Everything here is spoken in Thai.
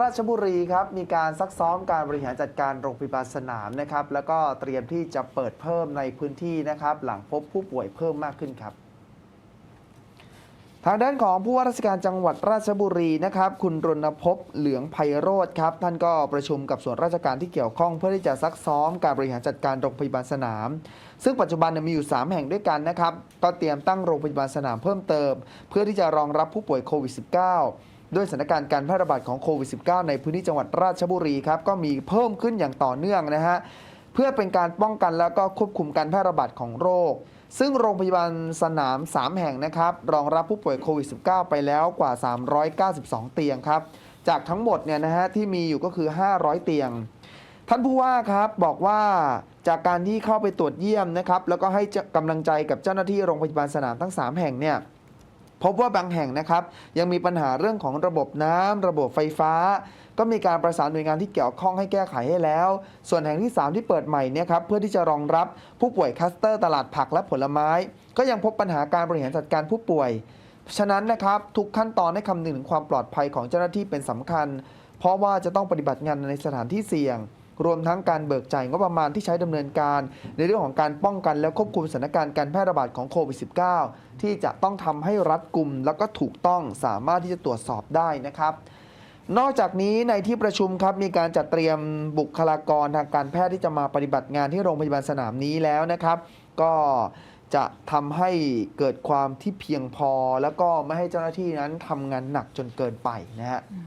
ราชบุรีครับมีการซักซ้อมการบริหารจัดการโรงพยาบาลสนามนะครับแล้วก็เตรียมที่จะเปิดเพิ่มในพื้นที่นะครับ หลังพบผู้ป่วยเพิ่มมากขึ้นครับ ทางด้านของผู้ว่าราชการจังหวัดราชบุรีนะครับ คุณรณพพเหลืองไพโรธครับ ท่านก็ประชุมกับส่วนราชการที่เกี่ยวข้องเพื่อที่จะซักซ้อมการบริหารจัดการโรงพยาบาลสนาม ซึ่งปัจจุบันมีอยู่ 3 แห่งด้วยกันนะครับ ก็เตรียมตั้งโรงพยาบาลสนามเพิ่มเติม เพื่อที่จะรองรับผู้ป่วยโควิด -19 ด้วยสถานการณ์การแพร่ระบาดของโควิด -19 ในพื้นที่จังหวัดราชบุรีครับก็มีเพิ่มขึ้นอย่างต่อเนื่องนะฮะเพื่อเป็นการป้องกันแล้วก็ควบคุมการแพร่ระบาดของโรค ซึ่งโรงพยาบาลสนาม 3 แห่งนะครับรองรับผู้ป่วยโควิด -19 ไปแล้วกว่า 392 เตียงครับจากทั้งหมดเนี่ยนะฮะที่มีอยู่ก็คือ 500 เตียง ท่านผู้ว่าครับบอกว่าจากการที่เข้าไปตรวจเยี่ยมนะครับแล้วก็ให้กำลังใจกับเจ้าหน้าที่โรงพยาบาลสนามทั้ง 3 แห่งเนี่ย พบว่าบางแห่งนะครับ ยังมีปัญหาเรื่องของระบบน้ำระบบไฟฟ้า ก็มีการประสานหน่วยงานที่เกี่ยวข้องให้แก้ไขให้แล้ว ส่วนแห่งที่ 3 ที่เปิดใหม่เนี่ยครับเพื่อที่จะรองรับผู้ป่วยคัสเตอร์ตลาดผักและผลไม้ ก็ยังพบปัญหาการบริหารจัดการผู้ป่วยฉะนั้นนะครับทุกขั้นตอนให้คำนึงถึงความปลอดภัยของเจ้าหน้าที่เป็นสำคัญ เพราะว่าจะต้องปฏิบัติงานในสถานที่เสี่ยง รวมทั้งการเบิกจ่ายงบประมาณที่ใช้ดำเนินการ ในเรื่องของการป้องกันและควบคุมสถานการณ์การแพร่ระบาดของโควิด -19 ที่จะต้องทำให้รัดกุมแล้วก็ถูกต้องสามารถที่จะตรวจสอบได้นะครับนอกจากนี้ในที่ประชุมครับมีการจัดเตรียมบุคลากรทางการแพทย์ที่จะมาปฏิบัติงานที่โรงพยาบาลสนามนี้แล้วนะครับ ก็จะทำให้เกิดความที่เพียงพอ แล้วก็ไม่ให้เจ้าหน้าที่นั้นทำงานหนักจนเกินไปนะฮะ